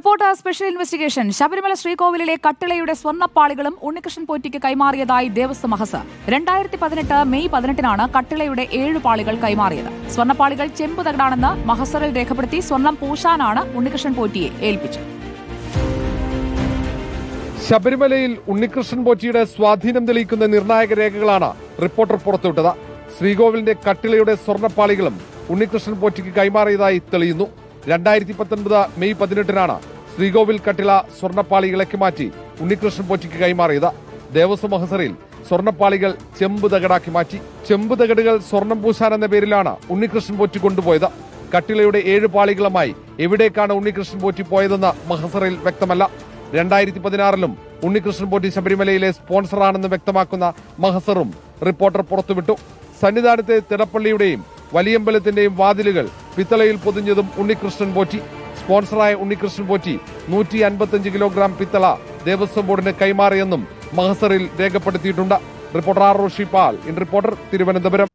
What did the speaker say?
Report special investigation. Sabarimala ശ്രീകോവിലിലെ കട്ടിളയുടെ സ്വർണപ്പാളികളും ഉണ്ണികൃഷ്ണൻ പോറ്റിക്ക് കൈമാറിയതായി ദേവസ്വം മഹസ്. രണ്ടായിരത്തി പതിനെട്ട് മെയ് പതിനെട്ടിനാണ് കട്ടിളയുടെ ഏഴ് പാളികൾ കൈമാറിയത്. സ്വർണപ്പാളികൾ ചെമ്പ് തകടാണെന്ന് മഹസറിൽ രേഖപ്പെടുത്തി സ്വർണം പൂശാനാണ് ഉണ്ണികൃഷ്ണൻ പോറ്റിയെ ഏൽപ്പിച്ചത്. ശബരിമലയിൽ ഉണ്ണികൃഷ്ണൻ പോറ്റിയുടെ സ്വാധീനം തെളിയിക്കുന്ന നിർണായക രേഖകളാണ് റിപ്പോർട്ടർ പുറത്തുവിട്ടത്. ശ്രീകോവിലിന്റെ കട്ടിളയുടെ സ്വർണപ്പാളികളും ഉണ്ണികൃഷ്ണൻ പോറ്റിക്ക് കൈമാറിയതായി തെളിയുന്നു. രണ്ടായിരത്തി പത്തൊൻപത് മെയ് പതിനെട്ടിനാണ് ശ്രീകോവിൽ കട്ടിള സ്വർണപ്പാളി ഇളക്കി മാറ്റി ഉണ്ണികൃഷ്ണൻ പോറ്റിക്ക് കൈമാറിയത്. ദേവസ്വം മഹസറിൽ സ്വർണപ്പാളികൾ ചെമ്പ് തകടാക്കി മാറ്റി. ചെമ്പ് തകടുകൾ സ്വർണം പൂശാൻ എന്ന പേരിലാണ് ഉണ്ണികൃഷ്ണൻ പോറ്റി കൊണ്ടുപോയത്. കട്ടിളയുടെ ഏഴ് പാളികളുമായി എവിടേക്കാണ് ഉണ്ണികൃഷ്ണൻ പോറ്റി പോയതെന്ന് മഹസറിൽ വ്യക്തമല്ല. രണ്ടായിരത്തി പതിനാറിലും ഉണ്ണികൃഷ്ണൻ പോറ്റി ശബരിമലയിലെ സ്പോൺസറാണെന്ന് വ്യക്തമാക്കുന്ന മഹസറും റിപ്പോർട്ടർ പുറത്തുവിട്ടു. സന്നിധാനത്തെ തിടപ്പള്ളിയുടെയും വലിയമ്പലത്തിന്റെയും വാതിലുകൾ പിത്തളയിൽ പൊതിഞ്ഞതും ഉണ്ണികൃഷ്ണൻ പോറ്റി. സ്പോൺസറായ ഉണ്ണികൃഷ്ണൻ പോറ്റി നൂറ്റി അൻപത്തിയഞ്ച് കിലോഗ്രാം പിത്തള ദേവസ്വം ബോർഡിന് കൈമാറിയെന്നും മഹസറിൽ രേഖപ്പെടുത്തിയിട്ടുണ്ട്. റിപ്പോർട്ടർ ആർ റോഷി പാൽ ഇൻ റിപ്പോർട്ടർ തിരുവനന്തപുരം.